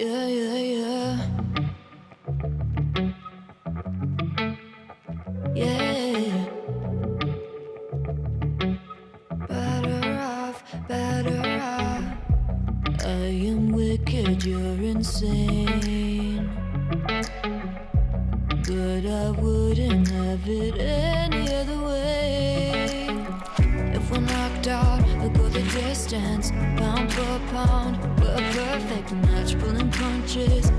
Yeah, yeah, yeah. Yeah. Better off, better off. I am wicked, you're insane. But I wouldn't have it any other way. If we're knocked out, we'll go the distance. Pound for pound, bridges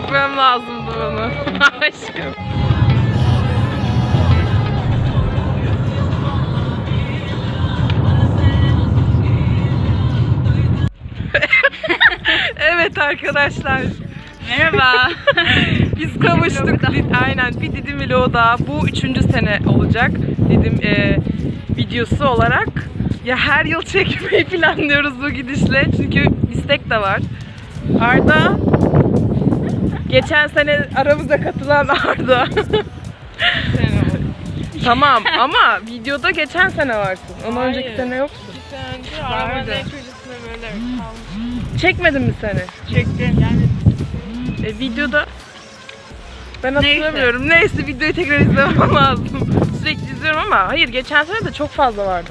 Çekmem lazımdı bunu. Aşkım. evet arkadaşlar. Merhaba. Biz kavuştuk. Aynen bir Didim vlogu daha. Bu üçüncü sene olacak. Didim e, videosu olarak. Ya her yıl çekmeyi planlıyoruz bu gidişle. Çünkü istek de var. Arda geçen sene aramıza katılan Arda. tamam ama videoda geçen sene varsın. Ondan önceki Hayır. sene yoksun. Bir sene önce arabanın Vardı. böyle kalmış. Çekmedin mi seni? Çektim yani. E, videoda ben hatırlamıyorum. Neyse. videoyu tekrar izlemem lazım. Sürekli izliyorum ama hayır geçen sene de çok fazla vardı.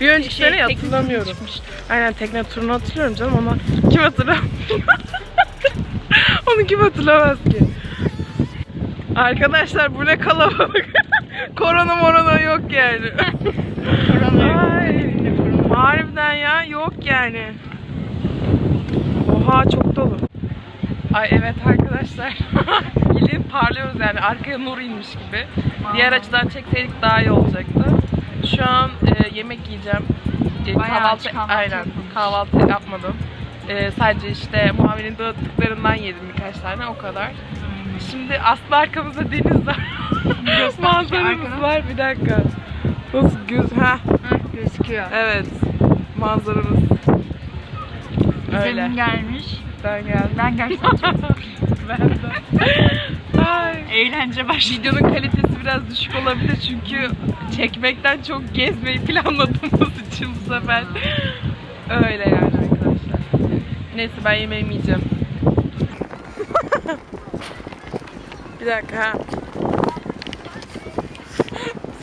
Bir önceki Şey, sene tekne hatırlamıyorum. çıkmıştı. Aynen tekne turunu hatırlıyorum canım ama kim hatırlamıyor? Onu kim hatırlamaz ki? Arkadaşlar bu ne kalabalık. korona morona yok yani. Ay, harbiden ya yok yani. Oha çok dolu. Ay evet arkadaşlar. Yine parlıyoruz yani arkaya nur inmiş gibi. Diğer açıdan çekseydik daha iyi olacaktı. Şu an e, yemek yiyeceğim. E, Bayağı kahvaltı, kahvaltı aynen yapılmış. kahvaltı yapmadım. E, sadece işte muavinin dağıttıklarından yedim birkaç tane o kadar. Şimdi Aslı arkamızda deniz var. Manzaramız var bir dakika. Nasıl göz ha? gözüküyor. Evet. Manzaramız. Öyle. Zemin gelmiş. Ben geldim. Ben gerçekten çok Ben de. Ay. eğlence başladı. Videonun kalitesi biraz düşük olabilir çünkü çekmekten çok gezmeyi planladığımız için bu sefer. Öyle yani. Neyse ben yemeğimi yiyeceğim. Bir dakika ha.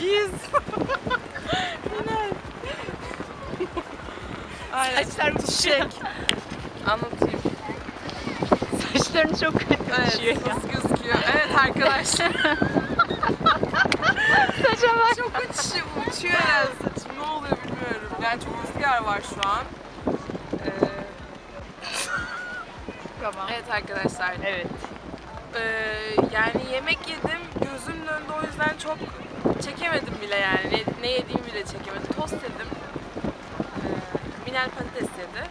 Biz. Minel. Aynen. Saçlarım Çiçek. Anlatayım. Saçlarını çok kötü Evet, düşüyor ya. gözüküyor? Evet arkadaşlar. Saça bak. Çok uçuyor, uçuyor herhalde saçım. Ne oluyor bilmiyorum. Yani çok rüzgar var şu an. Tamam. evet arkadaşlar. Evet. Ee, yani yemek yedim. Gözümün önünde o yüzden çok çekemedim bile yani. Ne, ne yediğimi bile çekemedim. Tost yedim. Ee, Minel patates yedi.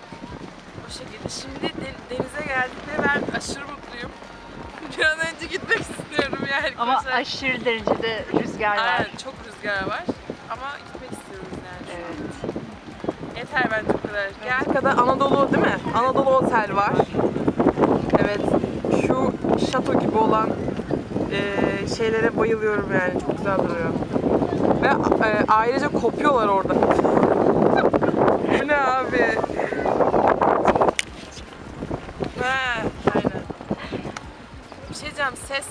O şekilde. Şimdi de- denize geldik ve ben aşırı mutluyum. Bir an önce gitmek istiyorum yani. Ama Koşarak- aşırı derecede rüzgar var. Aynen çok rüzgar var. Ama gitmek istiyoruz yani. Evet. Yeter bence bu kadar. Gel. Kadar Anadolu değil mi? Anadolu Otel var. Evet. Şu şato gibi olan eee, şeylere bayılıyorum yani. Çok güzel duruyor. Ve e, ayrıca kopuyorlar orada. Bu ne abi? Ha, aynen. Bir şey diyeceğim. Ses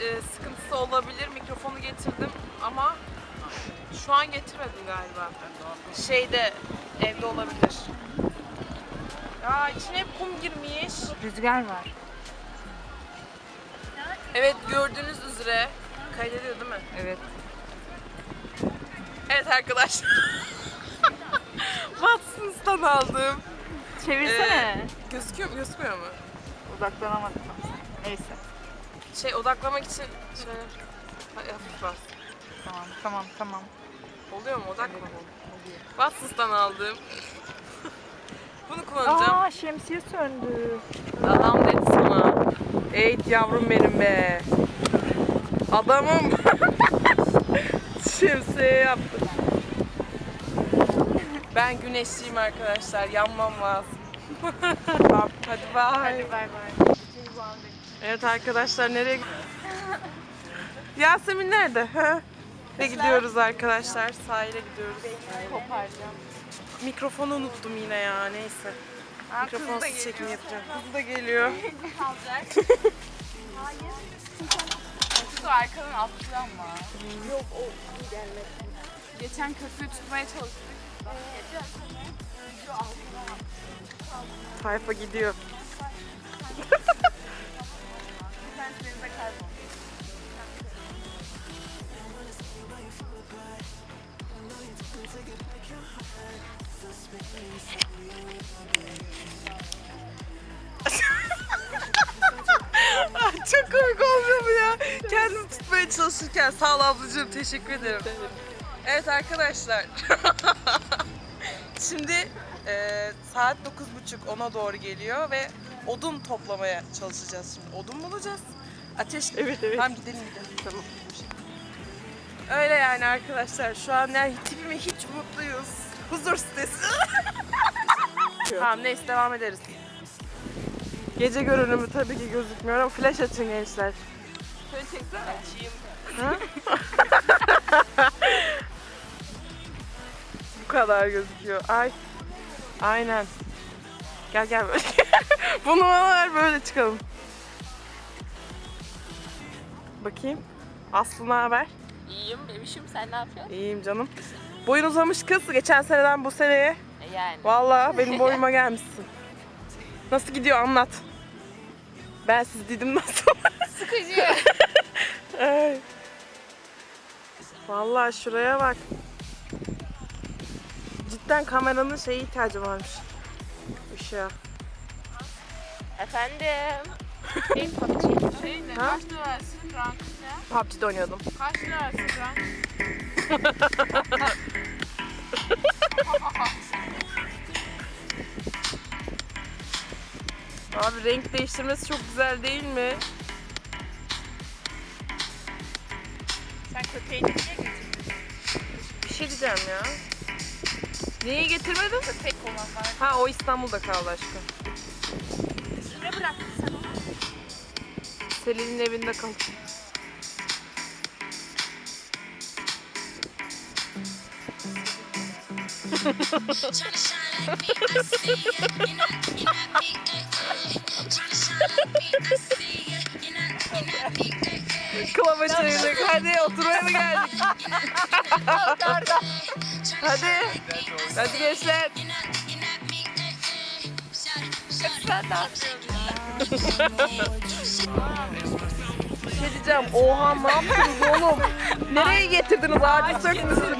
e, sıkıntısı olabilir. Mikrofonu getirdim ama şu an getirmedim galiba. Şeyde evde olabilir. Ya içine hep kum girmiş. Rüzgar var. Evet gördüğünüz üzere kaydediyor değil mi? Evet. Evet arkadaşlar. Watson's'tan aldım. Çevirsene. Ee, gözüküyor mu? Gözükmüyor mu? Odaklanamadım. Neyse. Şey odaklamak için şöyle Ha, hafif bas. Tamam tamam tamam. Oluyor mu? Odak mı? Watson's'tan aldım. Bunu kullanacağım. Aa şemsiye söndü. Adam dedi sana. Eğit yavrum benim be. Adamım. Şemsiye yaptı. Ben güneşliyim arkadaşlar. Yanmam lazım. tamam, hadi bay. Bay bay. Evet arkadaşlar nereye Yasemin nerede? Ha? Ve gidiyoruz arkadaşlar. Sahile gidiyoruz. Koparacağım. Mikrofonu unuttum yine ya. Neyse. Mikrofonsuz çekim yapacağım. Kız da geliyor. Kız o arkadan attı ama. Yok o gelmedi. Geçen köprüyü tutmaya çalıştık. Tayfa gidiyor. Denize kayboldu. Çok komik olmuyor mu ya? Kendimi tutmaya çalışırken sağ ol ablacığım teşekkür ederim. Evet arkadaşlar. Şimdi e, saat 9.30 ona doğru geliyor ve odun toplamaya çalışacağız şimdi. Odun bulacağız. Ateş Evet evet. Tamam gidelim gidelim. Tamam. Öyle yani arkadaşlar. Şu an yani tipime hiç mutluyuz. Huzur sitesi. tamam neyse devam ederiz. Gece görünümü tabii ki gözükmüyor ama flash açın gençler. Şöyle çeksene. Açayım. Bu kadar gözüküyor. Ay. Aynen. Gel gel böyle. Bu numaralar böyle çıkalım. Bakayım. Aslı ne haber? İyiyim bebişim sen ne yapıyorsun? İyiyim canım. Boyun uzamış kız. Geçen seneden bu seneye. Yani. Vallahi benim boyuma gelmişsin. Nasıl gidiyor anlat. Ben siz dedim nasıl? Sıkıcı. Ay. Vallahi şuraya bak. Cidden kameranın şeye ihtiyacı varmış. Işığa. Efendim. Şey PUBG. Şey ne? Ha? Kaç rank ne? PUBG'de oynuyordum. Kaç lira versin rank? Abi renk değiştirmesi çok güzel değil mi? Sen köpeğini niye getirdin? Bir şey diyeceğim ya. Neyi getirmedin? Köpek olan var. Ha o İstanbul'da kaldı aşkım. Kime bıraktın sen onu? Selin'in evinde kaldı. Klaba. Hadi oturmaya mı geldik? Hadi. Hadi gençler. İt, shout it. Bir şey diyeceğim. Oha ne yaptınız oğlum? Nereye getirdiniz? Ağacı sökmüşsünüz.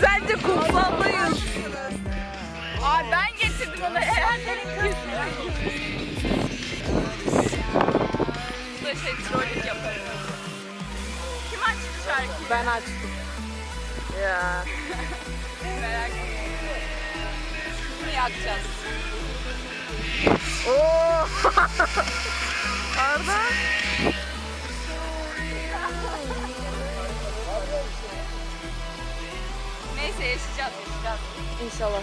Sence kumsaldayız. Aa ben getirdim onu. Erenlerin kızı. Bu da şey trollük yaparım. Kim açtı şarkıyı? Ben açtım. Ya. Merak ettim. Bunu yakacağız. Oo. Arda. Neyse yaşayacağız yaşayacağız. İnşallah.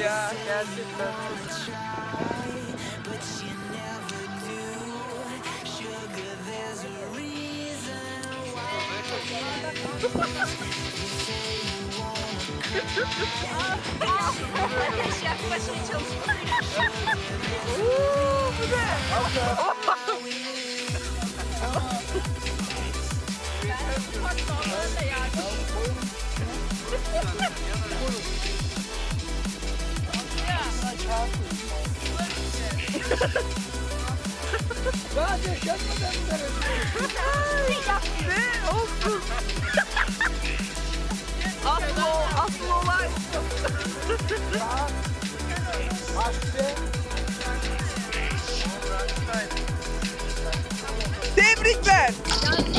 Ya gerçekten. Ateş yaklaşmaya çalışıyorum. Oo, bu ne? Ne olsun? Aslı, aslı olay. Tebrikler.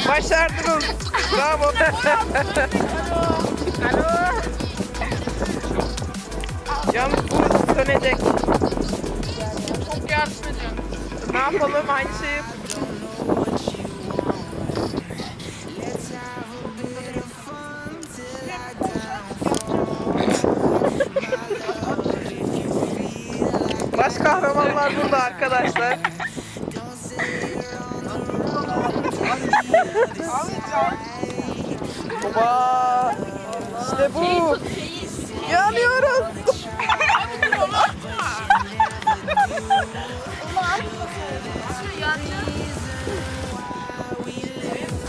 Başardınız. Bravo. Alo. Yalnız bu sönecek. Çok yardım ediyorum. Ne yapalım? Aynı. Baş kahramanlar burada arkadaşlar. Baba. İşte bu. Yanıyoruz.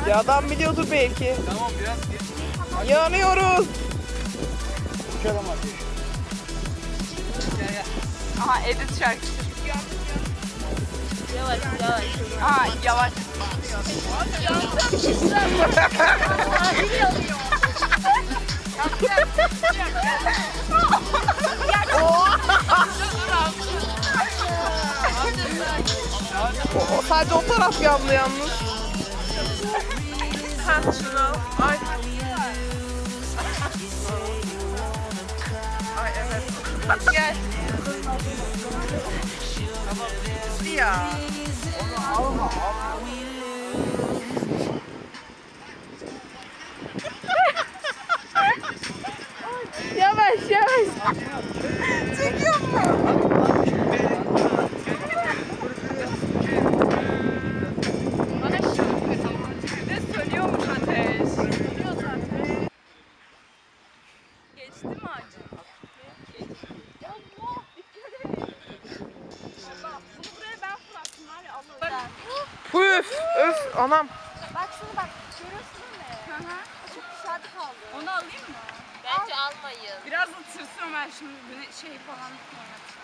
Ya adam biliyordur belki. Tamam biraz geç. Yanıyoruz. Uçalım hadi. Aha edit şarkısı. Yavaş yavaş. Aha yavaş. O, o sadece o taraf yandı yalnız. Ha şunu. Ay. Ay evet. Gel. Ya. Geçti mi acı? Allah. Allah bunu buraya ben fırlattım var ya Allah. Püf. Öf anam. Bak şunu bak. Görüyorsun değil mi? Hı hı. O çok dışarıda kaldı. Onu alayım mı? Bence almayın. Biraz da tırsıyorum ben şimdi böyle şey falan oynatacağım.